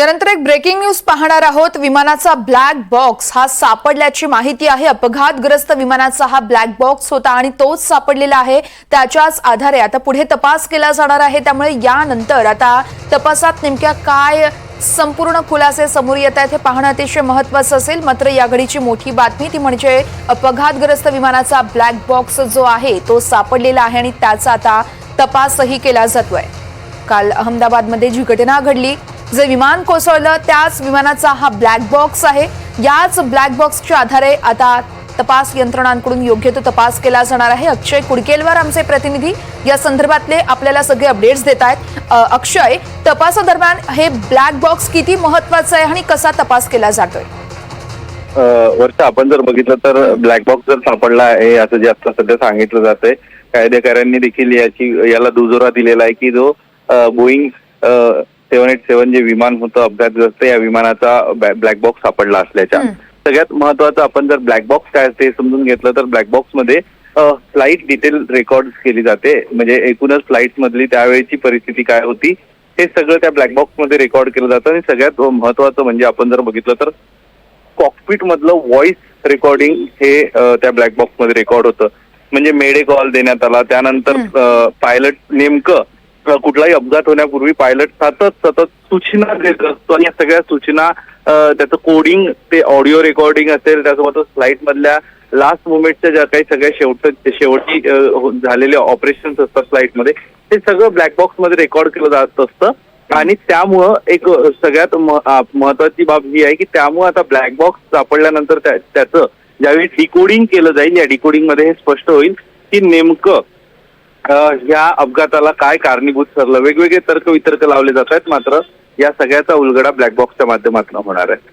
यानंतर एक breaking news पाहणार आहोत. विमानाचा ब्लॅक बॉक्स हा सापडल्याची माहिती आहे. अपघातग्रस्त विमानाचा हा ब्लॅक बॉक्स होता आणि तोच सापडलेला आहे. त्याच्याच आधारे आता पुढे तपास केला जाणार आहे. त्यामुळे यानंतर आता तपासात नेमक्या काय संपूर्ण खुलासे समोर येत आहेत हे पाहणं अतिशय महत्वाचं असेल. मात्र या घडीची मोठी बातमी ती म्हणजे अपघातग्रस्त विमानाचा ब्लॅक बॉक्स जो आहे तो सापडलेला आहे आणि त्याचा आता तपासही केला जातोय. काल अहमदाबादमध्ये जी घटना घडली जे विमान कोसळलं त्याच विमानाचा हा ब्लॅक बॉक्स आहे. याच ब्लॅक बॉक्सच्या आधारे आता तपास यंत्रणांकडून योग्य तो तपास केला जाणार आहे. अक्षय कुडकेलवर आमचे प्रतिनिधी या संदर्भातले आपल्याला सगळे अपडेट्स देत आहेत. अक्षय तपासादरम्यान हे ब्लॅक बॉक्स किती महत्वाचं आहे आणि कसा तपास केला जातोय? अ, वर्ष आपण जर बघितलं तर ब्लॅक बॉक्स जर सापडला आहे असं जे आता सध्या सांगितलं जात आहे कायदेकऱ्यांनी देखील याची याला दुजोरा दिलेला आहे की जो बोईंग सेव्हन एट सेव्हन जे विमान होतं अपघातग्रस्त या विमानाचा ब्लॅक बॉक्स सापडला असल्याच्या. सगळ्यात महत्वाचं आपण जर ब्लॅक बॉक्स काय असते हे समजून घेतलं तर ब्लॅक बॉक्समध्ये फ्लाईट डिटेल रेकॉर्ड केली जाते. म्हणजे एकूणच फ्लाईट मधली त्यावेळेची परिस्थिती काय होती हे सगळं त्या ब्लॅक बॉक्समध्ये रेकॉर्ड केलं जातं. आणि सगळ्यात महत्वाचं म्हणजे आपण जर बघितलं तर कॉकपिट मधलं व्हॉइस रेकॉर्डिंग हे त्या ब्लॅक बॉक्समध्ये रेकॉर्ड होतं. म्हणजे मेडे कॉल देण्यात आला. त्यानंतर पायलट नेमकं कुठलाही अपघात होण्यापूर्वी पायलट सतत सतत सूचना देत असतो. आणि या सगळ्या सूचना त्याचं कोडिंग ते ऑडिओ रेकॉर्डिंग असेल त्यासोबतच फ्लाईट मधल्या लास्ट मुमेंटच्या ज्या काही सगळ्या शेवट शेवटी हो, झालेले ऑपरेशन असतात फ्लाईटमध्ये ते सगळं ब्लॅक बॉक्समध्ये रेकॉर्ड केलं जात असतं. आणि त्यामुळं एक सगळ्यात महत्वाची बाब ही आहे की त्यामुळं आता ब्लॅक बॉक्स सापडल्यानंतर त्याचं ज्यावेळी डिकोडिंग केलं जाईल या डिकोडिंगमध्ये हे स्पष्ट होईल की नेमकं ह्या अपघाताला काय कारणीभूत ठरलं? वेगवेगळे तर्क वितर्क लावले जात आहेत मात्र या सगळ्याचा उलगडा ब्लॅक बॉक्सच्या माध्यमातून होणार आहे.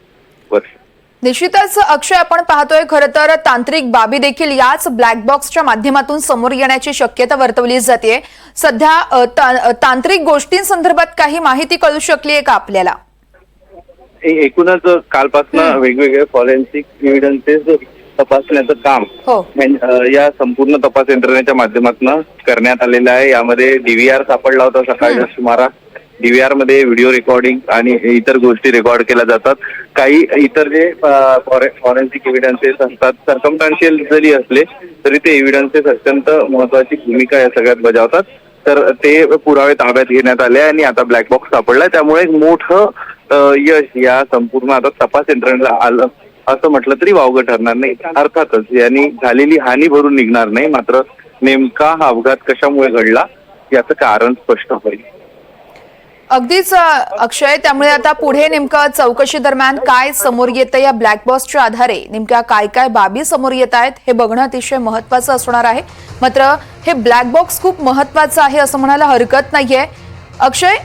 वर्ष निश्चितच अक्षय आपण पाहतोय खरं तर तांत्रिक बाबी देखील याच ब्लॅक बॉक्सच्या माध्यमातून समोर येण्याची शक्यता वर्तवली जाते सध्या ता- तांत्रिक गोष्टींसंदर्भात काही माहिती कळू शकली आहे का आपल्याला? एकूणच कालपासून वेगवेगळे फॉरेन्सिक एव्हिडन्सेस तपासण्याचं काम हो. म्हणजे, अ, या संपूर्ण तपास यंत्रणेच्या माध्यमातून करण्यात आलेलं आहे. यामध्ये डीव्हीआर सापडला होता सकाळच्या सुमारास. डीव्हीआरमध्ये व्हिडिओ रेकॉर्डिंग आणि इतर गोष्टी रेकॉर्ड केल्या जातात. काही इतर जे फॉरेन्सिक एव्हिडन्सेस असतात सर्कमस्टान्शियल जरी असले तरी ते एव्हिडन्सेस अत्यंत महत्वाची भूमिका या सगळ्यात बजावतात. तर ते पुरावे ताब्यात घेण्यात आले आणि आता ब्लॅक बॉक्स सापडलाय. त्यामुळे एक मोठं अ, यश या संपूर्ण आता तपास यंत्रणेला आलं. असं म्हटलं तरी वावगं ठरणार नाही. अर्थातच यांनी झालेली हानी भरून निघणार नाही मात्र नेमका हा अपघात कशामुळे घडला याचं कारण स्पष्ट होईल. अगदीच अक्षय त्यामुळे आता पुढे नेमकं चौकशी दरम्यान काय समोर येतं या ब्लॅक बॉक्सच्या आधारे? नेमक्या काय काय बाबी समोर येत आहेत हे बघणं अतिशय महत्वाचं असणार आहे. मात्र हे ब्लॅक बॉक्स खूप महत्वाचं आहे असं म्हणायला हरकत नाहीये. अक्षय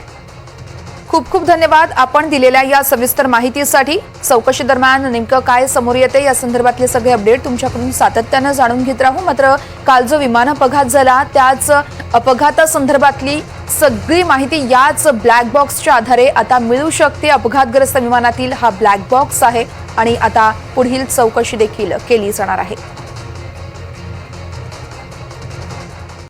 खूप खूप धन्यवाद आपण दिलेल्या या सविस्तर माहितीसाठी. चौकशी दरम्यान नेमकं काय समोर येते या संदर्भातले सगळे अपडेट तुमच्याकडून सातत्यानं जाणून घेत राहू. मात्र काल जो विमान अपघात झाला त्याच अपघातासंदर्भातली सगळी माहिती याच ब्लॅक बॉक्सच्या आधारे आता मिळू शकते. अपघातग्रस्त विमानातील हा ब्लॅक बॉक्स आहे आणि आता पुढील चौकशी देखील केली जाणार आहे.